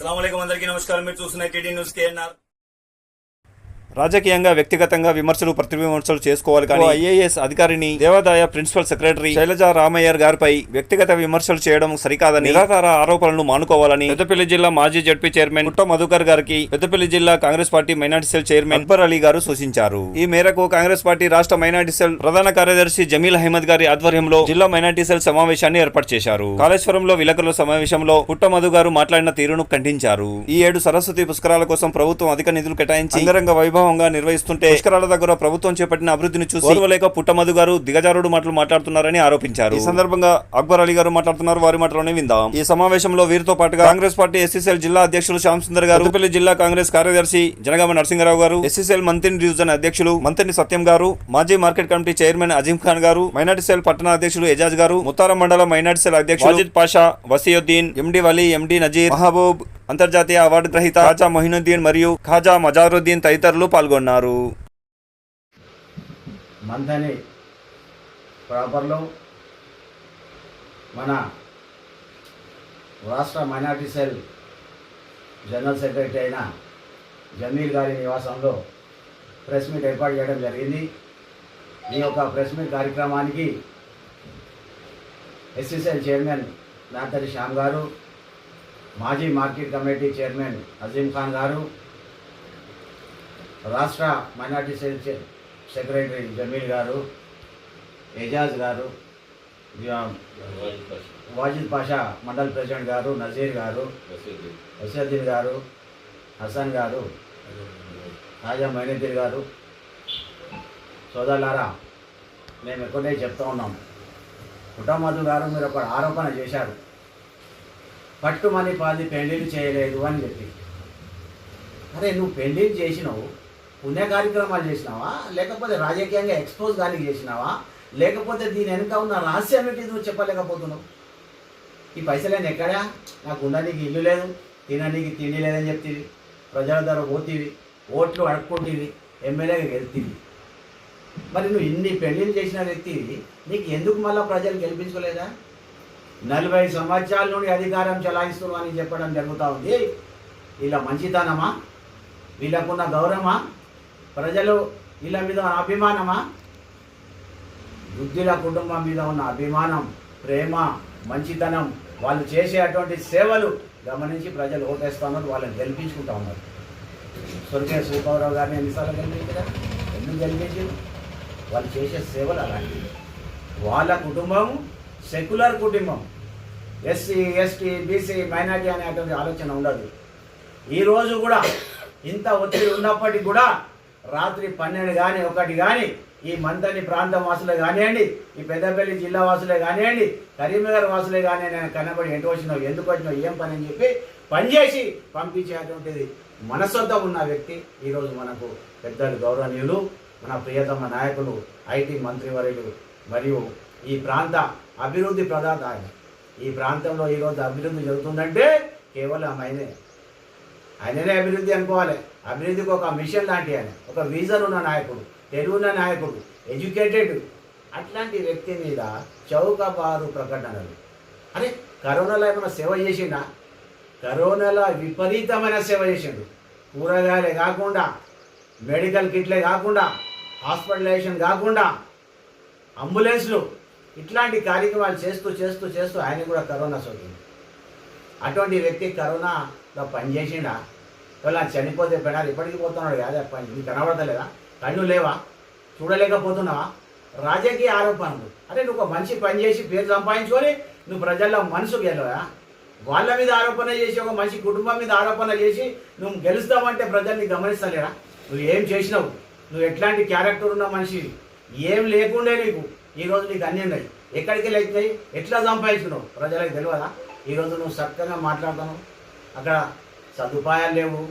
అస్సలం అందరికీ నమస్కారం. మీరు చూస్తున్నారు కేటీ న్యూస్ కేఎన్ఆర్ రాజకీయంగా వ్యక్తిగతంగా విమర్శలు ప్రతివిమర్శలు చేసుకోవాలి కానీ ఐఏఎస్ అధికారిని దేవాదాయ ప్రిన్సిపల్ సెక్రటరీ శైలజా రామయ్యర్ గారిపై వ్యక్తిగత విమర్శలు చేయడం సరికాదని నిరాధార ఆరోపణలను మానుకోవాలని పెద్దపల్లి జిల్లా మాజీ జడ్పీ చైర్మన్ పుట్ట మధుకర్ గారికి పెద్దపల్లి జిల్లా Congress party minority cell chairman Akbar Ali గారు సూచించారు. ఈ మేరకు కాంగ్రెస్ పార్టీ రాష్ట్ర మైనార్టీ సెల్ ప్రధాన కార్యదర్శి జమీల్ అహ్మద్ గారి ఆధ్వర్యంలో జిల్లా మైనార్టీ సెల్ సమావేశాన్ని ఏర్పాటు చేశారు. కాళేశ్వరంలో విలేకరుల సమావేశంలో పుట్ట మధు గారు మాట్లాడిన తీరును ఖండించారు. ఈ ఏడు సరస్వతి పుష్కరాల కోసం ప్రభుత్వం అధిక నిధులు కేటాయించి అంగరంగ వైభవంగా నిర్వహిస్తుంటే పుష్కరాల దగ్గర ప్రభుత్వం చేపట్టిన అభివృద్ధిని చూసి ఓర్వలేక పుట్టమధు గారు దిగజారుడు మాటలు మాట్లాడుతున్నారని ఆరోపించారు. ఈ సందర్భంగా అక్బర్ అలీ గారు మాట్లాడుతున్నారు. వారి మాటలోనే విందాం. ఈ సమావేశంలో వీరితో పాటుగా కాంగ్రెస్ పార్టీ ఎస్సీసీఎల్ జిల్లా అధ్యక్షులు శ్యామ్ సుందర్ గారు పెద్దపల్లి జిల్లా కాంగ్రెస్ కార్యదర్శి జనగామ నరసింహరావు గారు ఎస్సీసీఎల్ మంత్రి డివిజన్ అధ్యక్షులు మంత్రి సత్యం గారు మాజీ market committee chairman Azeem Khan గారు మైనార్టీ సెల్ పట్టణ అధ్యక్షులు ఎజాజ్ గారు ముత్తారం మండలం మైనార్టీ సెల్ అధ్యక్షులు పాషా వసీయుద్దీన్ ఎండి వలీ ఎండి నజీర్ మహబూబ్ అంతర్జాతీయ అవార్డు గ్రహీత ఖాజా మొహినుద్దీన్ మరియు ఖాజా మజారుద్దీన్ తదితరులు పాల్గొన్నారు. మందని ప్రాపర్లో మన రాష్ట్ర మైనార్టీ సెల్ జనరల్ సెక్రటరీ అయిన జమీల్ గారి నివాసంలో ప్రెస్ మీట్ ఏర్పాటు చేయడం జరిగింది. ఈ యొక్క ప్రెస్ మీట్ కార్యక్రమానికి ఎస్సీసీఎల్ చైర్మన్ దాంతరి శ్యామ్ గారు మాజీ market committee chairman Azeem Khan గారు రాష్ట్ర మైనార్టీ సెల్ సెక్రటరీ జమీల్ గారు ఎజాజ్ గారు వాజిద్ పాషా మండల్ ప్రెసిడెంట్ గారు నజీర్ గారు వసీద్దీన్ గారు హసన్ గారు రాజా మైనద్దీర్ గారు. సోదరులారా మేము ఎక్కడే చెప్తా ఉన్నాం. కుటుంబ గారు మీరు ఒక ఆరోపణ చేశారు. పట్టుమని పాది పెళ్ళిళ్ళు చేయలేదు అని చెప్పి. అరే నువ్వు పెళ్ళిళ్ళు చేసినావు పుణ్య కార్యక్రమాలు చేసినావా? లేకపోతే రాజకీయంగా ఎక్స్పోజ్ కానీ చేసినావా? లేకపోతే దీని వెనుక ఉన్న రహస్యం ఏంటి నువ్వు చెప్పలేకపోతున్నావు? ఈ పైసలేని ఎక్కడా? నాకు ఉండడానికి ఇల్లు లేదు తినడానికి తిండి లేదని చెప్తివి ప్రజల ధర పోతీవి ఓట్లు అడుక్కుంటేవి ఎమ్మెల్యేగా గెలుతీవి. మరి నువ్వు ఇన్ని పెళ్ళిళ్ళు చేసిన వ్యక్తివి నీకు ఎందుకు మళ్ళీ ప్రజలు గెలిపించుకోలేదా? నలభై సంవత్సరాల నుండి అధికారం చలాయిస్తున్నావు అని చెప్పడం జరుగుతూ ఉంది. వీళ్ళ మంచితనమా? వీళ్ళకున్న గౌరవమా? ప్రజలు వీళ్ళ మీద ఉన్న అభిమానమా? వృద్ధుల కుటుంబం మీద ఉన్న అభిమానం ప్రేమ మంచితనం వాళ్ళు చేసే అటువంటి సేవలు గమనించి ప్రజలు ఓటేస్తున్నారు వాళ్ళని గెలిపించుకుంటా ఉన్నారు. స్వర్గీయ శ్రీపావరావు గారిని ఎన్నిసార్లు గెలిపించారా? ఎందుకు గెలిపించారు? వాళ్ళు చేసే సేవలు అలాంటివి. వాళ్ళ కుటుంబం సెక్యులర్ కుటుంబం. ఎస్సీ ఎస్టీ బీసీ మైనార్టీ అనేటువంటి ఆలోచన ఉండదు. ఈరోజు కూడా ఇంత ఒత్తిడి ఉన్నప్పటికీ కూడా రాత్రి పన్నెండు కానీ ఒకటి కానీ ఈ మంతని ప్రాంతం వాసులే కానివ్వండి ఈ పెద్దపల్లి జిల్లా వాసులే కానివ్వండి కరీంనగర్ వాసులే కానీ నేను కనబడి ఎంట వచ్చినావు ఎందుకు వచ్చినావు ఏం పని అని చెప్పి పనిచేసి పంపించేటువంటిది మనసొద్ద ఉన్న వ్యక్తి ఈరోజు మనకు పెద్దలు గౌరవనీయులు మన ప్రియతమ నాయకులు ఐటీ మంత్రివర్యులు మరియు ఈ ప్రాంత అభివృద్ధి ప్రదాత ఆయన. ఈ ప్రాంతంలో ఈరోజు అభివృద్ధి జరుగుతుందంటే కేవలం ఆయనే. ఆయననే అభివృద్ధి అనుకోవాలి. అభివృద్ధికి ఒక మిషన్ లాంటి ఆయన ఒక విజన్ ఉన్న నాయకుడు తెలుగున్న నాయకుడు ఎడ్యుకేటెడ్. అట్లాంటి వ్యక్తి మీద చౌకబారు ప్రకటనలు. అరే కరోనాలో ఏమైనా సేవ చేసిండా? కరోనాలో విపరీతమైన సేవ చేసిండు. కూరగాయలే కాకుండా మెడికల్ కిట్లే కాకుండా హాస్పిటలైజేషన్ కాకుండా అంబులెన్స్లు ఇట్లాంటి కార్యక్రమాలు చేస్తూ చేస్తూ చేస్తూ ఆయన కూడా కరోనా సోకింది. అటువంటి వ్యక్తి కరోనాలో పనిచేసిండా? ఇలా చనిపోతే పెడాలి ఇప్పటికీ పోతున్నాడు కాదా పని. నీకు కనబడతలేదా? కన్ను లేవా? చూడలేకపోతున్నావా? రాజకీయ ఆరోపణలు. అంటే నువ్వు ఒక మంచి పని చేసి పేరు సంపాదించుకొని నువ్వు ప్రజల్లో మనసు గెలవా వాళ్ళ మీద ఆరోపణ చేసి ఒక మంచి కుటుంబం మీద ఆరోపణ చేసి నువ్వు గెలుస్తావంటే ప్రజల్ని గమనిస్తలేరా? నువ్వు ఏం చేసినావు? నువ్వు ఎట్లాంటి క్యారెక్టర్ ఉన్న మనిషి ఏం లేకుండే నీకు? ఈరోజు నీకు అన్నీ ఉన్నాయి ఎక్కడికి అవుతున్నాయి ఎట్లా సంపాదించుకున్నావు? ప్రజలకు తెలియదా ఈరోజు నువ్వు చక్కగా మాట్లాడుతున్నావు. అక్కడ సదుపాయాలు లేవు.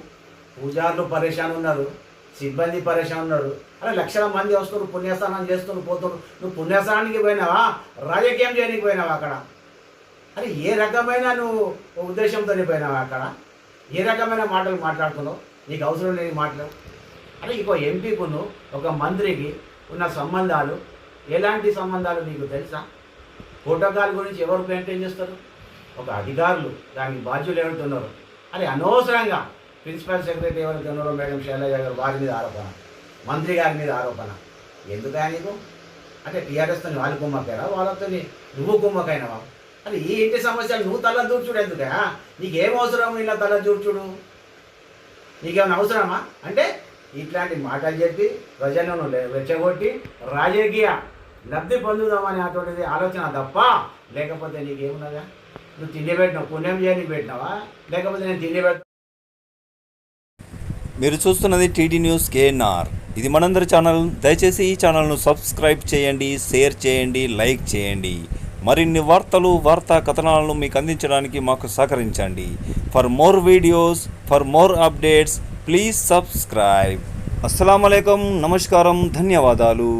పూజారులు పరేషాన్ ఉన్నారు. సిబ్బంది పరేషాన్ ఉన్నారు. అలా లక్షల మంది వస్తున్నారు పుణ్యస్థానం చేస్తున్నారు పోతున్నారు. నువ్వు పుణ్యస్థానానికి పోయినావా? రాజకీయం చేయడానికి పోయినావా అక్కడ? అరే ఏ రకమైన నువ్వు ఉద్దేశంతో పోయినావా అక్కడ? ఏ రకమైన మాటలు మాట్లాడుతున్నావు? నీకు అవసరం లేని మాటలు. అరే ఇంకో ఎంపీకును ఒక మంత్రికి ఉన్న సంబంధాలు ఎలాంటి సంబంధాలు నీకు తెలుసా? ప్రోటోకాల్ గురించి ఎవరు మెయింటైన్ చేస్తారు? ఒక అధికారులు దానికి బాధ్యులు ఎవరుతున్నారు అది అనవసరంగా ప్రిన్సిపల్ సెక్రటరీ ఎవరైతే మేడం శైలజ గారు వారి మీద ఆరోపణ మంత్రి గారి మీద ఆరోపణ. ఎందుకు నీకు? అంటే టీఆర్ఎస్తో వాళ్ళు కుమ్మకైనా వాళ్ళతో నువ్వు కుమ్మకైనవా అది ఈ ఇంటి సమస్యలు నువ్వు తల దూర్చుడు ఎందుకా నీకేం అవసరం ఇలా తల దూర్చుడు? నీకేమైనా అవసరమా? అంటే ఇట్లాంటి మాటలు చెప్పి ప్రజలను రెచ్చగొట్టి రాజకీయ లబ్ధి పొందుదామని అటువంటిది ఆలోచన తప్ప లేకపోతే నీకేమున్నదా నువ్వు తిండి పెట్టినావు పుణ్యం చేయని పెట్టినావా? లేకపోతే నేను తిండి పెట్ట మీరు చూస్తున్నది టీడీ న్యూస్ కేఎన్ఆర్. ఇది మనందరి ఛానల్. దయచేసి ఈ ఛానల్ను సబ్స్క్రైబ్ చేయండి షేర్ చేయండి లైక్ చేయండి. మరిన్ని వార్తలు వార్తా కథనాలను మీకు అందించడానికి మాకు సహకరించండి. For more videos for more updates please subscribe అస్సలం నమస్కారం. ధన్యవాదాలు.